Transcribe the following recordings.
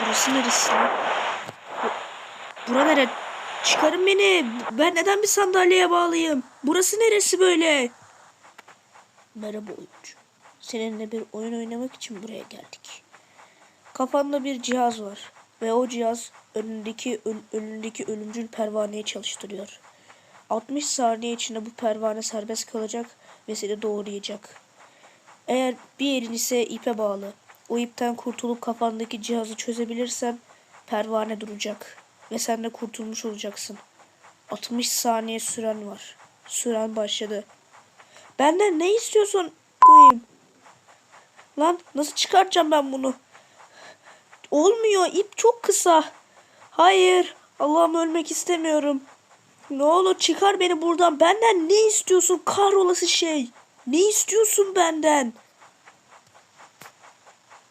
Burası neresi lan? Bu- Bura nere? Çıkarın beni. Ben neden bir sandalyeye bağlıyım? Burası neresi böyle? Merhaba oyuncu. Seninle bir oyun oynamak için buraya geldik. Kafanda bir cihaz var ve o cihaz önündeki ön- önündeki ölümcül pervaneyi çalıştırıyor. 60 saniye içinde bu pervane serbest kalacak ve seni doğrayacak. Eğer bir yerin ise ipe bağlı. O ipten kurtulup kafandaki cihazı çözebilirsen pervane duracak ve sen de kurtulmuş olacaksın. 60 saniye süren var. Süren başladı. Benden ne istiyorsun? Koyayım. Lan nasıl çıkartacağım ben bunu? Olmuyor. ip çok kısa. Hayır. Allah'ım ölmek istemiyorum. Ne olur çıkar beni buradan. Benden ne istiyorsun kahrolası şey? Ne istiyorsun benden?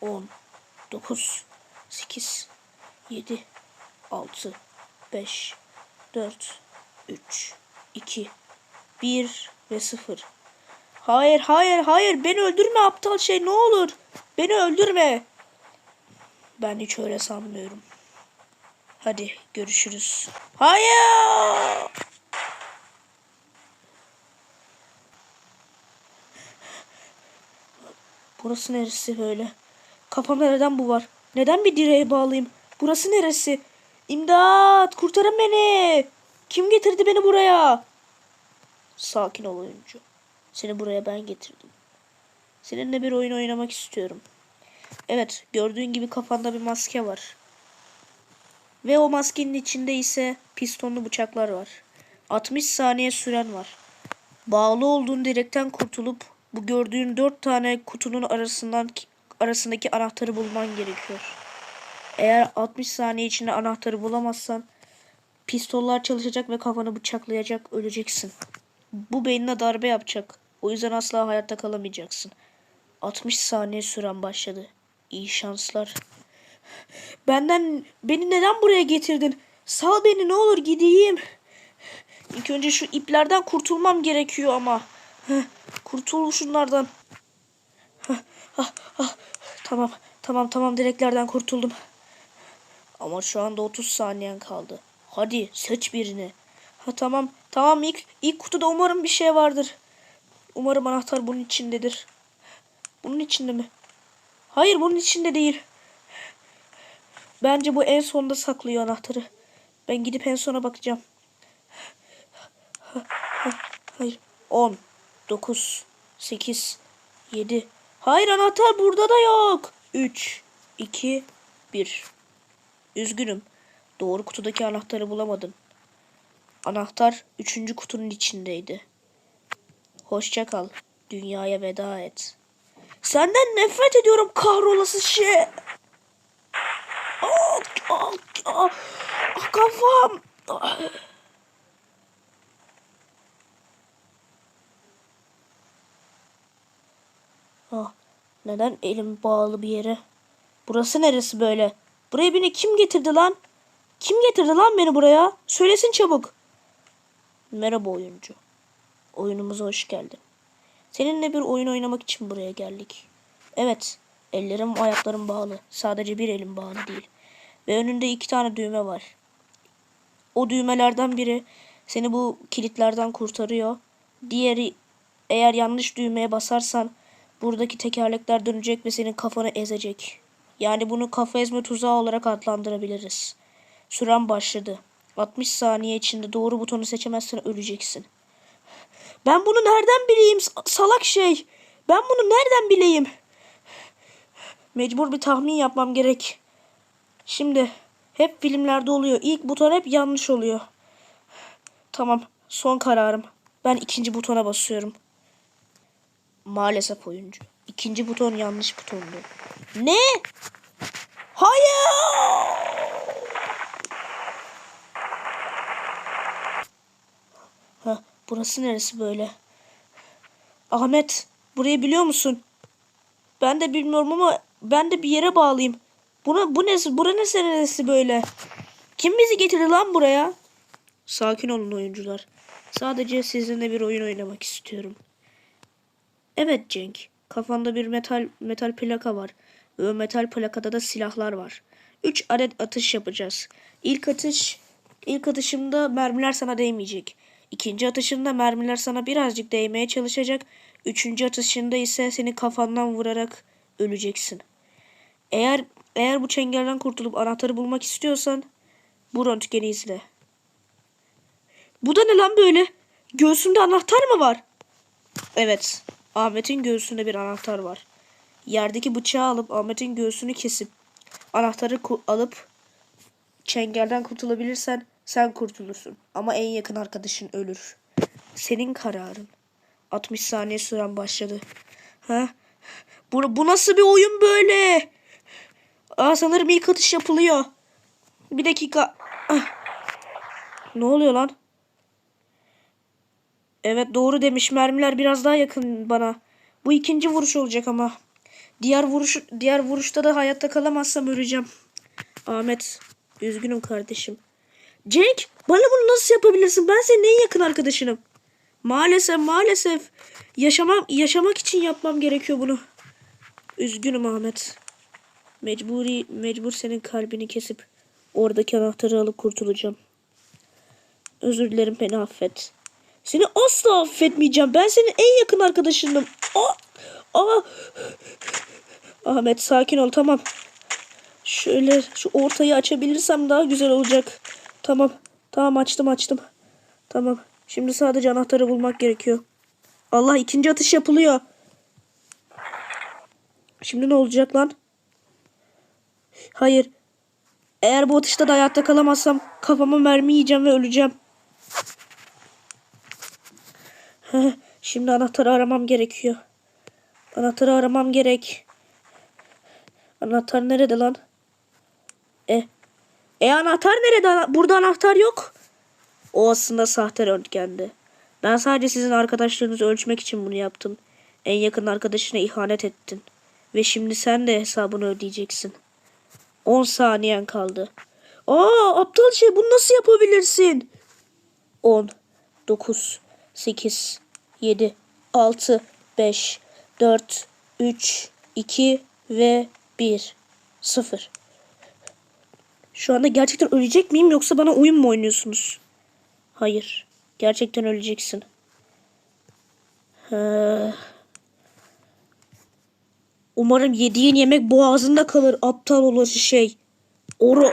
10 9 8 7 6 5 4 3 2 1 ve 0 Hayır hayır hayır beni öldürme aptal şey ne olur. Beni öldürme. Ben hiç öyle sanmıyorum. Hadi görüşürüz. Hayır. Burası neresi böyle? Kafamda neden bu var? Neden bir direğe bağlıyım? Burası neresi? İmdat! Kurtarın beni! Kim getirdi beni buraya? Sakin ol oyuncu. Seni buraya ben getirdim. Seninle bir oyun oynamak istiyorum. Evet, gördüğün gibi kafanda bir maske var. Ve o maskenin içinde ise pistonlu bıçaklar var. 60 saniye süren var. Bağlı olduğun direkten kurtulup bu gördüğün 4 tane kutunun arasından arasındaki anahtarı bulman gerekiyor. Eğer 60 saniye içinde anahtarı bulamazsan pistollar çalışacak ve kafanı bıçaklayacak, öleceksin. Bu beynine darbe yapacak. O yüzden asla hayatta kalamayacaksın. 60 saniye süren başladı. İyi şanslar. Benden beni neden buraya getirdin? Sal beni ne olur gideyim. İlk önce şu iplerden kurtulmam gerekiyor ama. Kurtul şunlardan. Ah, ah. Tamam tamam tamam direklerden kurtuldum. Ama şu anda 30 saniyen kaldı. Hadi seç birini. Ha tamam tamam ilk ilk kutuda umarım bir şey vardır. Umarım anahtar bunun içindedir. Bunun içinde mi? Hayır bunun içinde değil. Bence bu en sonda saklıyor anahtarı. Ben gidip en sona bakacağım. Hayır. 10, 9, 8, 7. Hayır anahtar burada da yok. 3, 2, 1. Üzgünüm. Doğru kutudaki anahtarı bulamadım. Anahtar üçüncü kutunun içindeydi. Hoşça kal. Dünyaya veda et. Senden nefret ediyorum kahrolası şey. Ah, ah, ah, ah, kafam. Ah. Ah, neden elim bağlı bir yere? Burası neresi böyle? Buraya beni kim getirdi lan? Kim getirdi lan beni buraya? Söylesin çabuk. Merhaba oyuncu. Oyunumuza hoş geldin. Seninle bir oyun oynamak için buraya geldik. Evet, ellerim ayaklarım bağlı. Sadece bir elim bağlı değil. Ve önünde iki tane düğme var. O düğmelerden biri seni bu kilitlerden kurtarıyor. Diğeri eğer yanlış düğmeye basarsan buradaki tekerlekler dönecek ve senin kafanı ezecek. Yani bunu kafa ezme tuzağı olarak adlandırabiliriz. Süren başladı. 60 saniye içinde doğru butonu seçemezsen öleceksin. Ben bunu nereden bileyim salak şey? Ben bunu nereden bileyim? Mecbur bir tahmin yapmam gerek. Şimdi hep filmlerde oluyor. İlk buton hep yanlış oluyor. Tamam, son kararım. Ben ikinci butona basıyorum. Maalesef oyuncu. İkinci buton yanlış butondu. Ne? Hayır! Ha, burası neresi böyle? Ahmet, burayı biliyor musun? Ben de bilmiyorum ama ben de bir yere bağlıyım. Buna bu ne bura ne neresi böyle? Kim bizi getirdi lan buraya? Sakin olun oyuncular. Sadece sizinle bir oyun oynamak istiyorum. Evet Cenk. Kafanda bir metal metal plaka var. Ve metal plakada da silahlar var. 3 adet atış yapacağız. İlk atış ilk atışımda mermiler sana değmeyecek. İkinci atışında mermiler sana birazcık değmeye çalışacak. Üçüncü atışında ise seni kafandan vurarak öleceksin. Eğer eğer bu çengelden kurtulup anahtarı bulmak istiyorsan bu röntgeni izle. Bu da ne lan böyle? Göğsünde anahtar mı var? Evet. Ahmet'in göğsünde bir anahtar var. Yerdeki bıçağı alıp Ahmet'in göğsünü kesip anahtarı alıp çengelden kurtulabilirsen sen kurtulursun. Ama en yakın arkadaşın ölür. Senin kararın. 60 saniye süren başladı. Ha? Bu, bu nasıl bir oyun böyle? Aa sanırım ilk atış yapılıyor. Bir dakika. Ah. Ne oluyor lan? Evet doğru demiş. Mermiler biraz daha yakın bana. Bu ikinci vuruş olacak ama. Diğer vuruş diğer vuruşta da hayatta kalamazsam öleceğim. Ahmet, üzgünüm kardeşim. Cenk, bana bunu nasıl yapabilirsin? Ben senin en yakın arkadaşınım. Maalesef, maalesef. Yaşamam, yaşamak için yapmam gerekiyor bunu. Üzgünüm Ahmet. Mecburi, mecbur senin kalbini kesip oradaki anahtarı alıp kurtulacağım. Özür dilerim beni affet. Seni asla affetmeyeceğim. Ben senin en yakın arkadaşınım. Aa, aa. Ahmet sakin ol tamam. Şöyle şu ortayı açabilirsem daha güzel olacak. Tamam. Tamam açtım açtım. Tamam. Şimdi sadece anahtarı bulmak gerekiyor. Allah ikinci atış yapılıyor. Şimdi ne olacak lan? Hayır. Eğer bu atışta da hayatta kalamazsam kafama mermi yiyeceğim ve öleceğim. Şimdi anahtarı aramam gerekiyor. Anahtarı aramam gerek. Anahtar nerede lan? E. E anahtar nerede? Burada anahtar yok. O aslında sahte röntgendi. Ben sadece sizin arkadaşlarınızı ölçmek için bunu yaptım. En yakın arkadaşına ihanet ettin. Ve şimdi sen de hesabını ödeyeceksin. 10 saniyen kaldı. Aa aptal şey bunu nasıl yapabilirsin? 10, 9, 8, 7, 6, 5, 4, 3, 2 ve 1. 0. Şu anda gerçekten ölecek miyim yoksa bana oyun mu oynuyorsunuz? Hayır. Gerçekten öleceksin. Ee, Umarım yediğin yemek boğazında kalır aptal olası şey. Oru.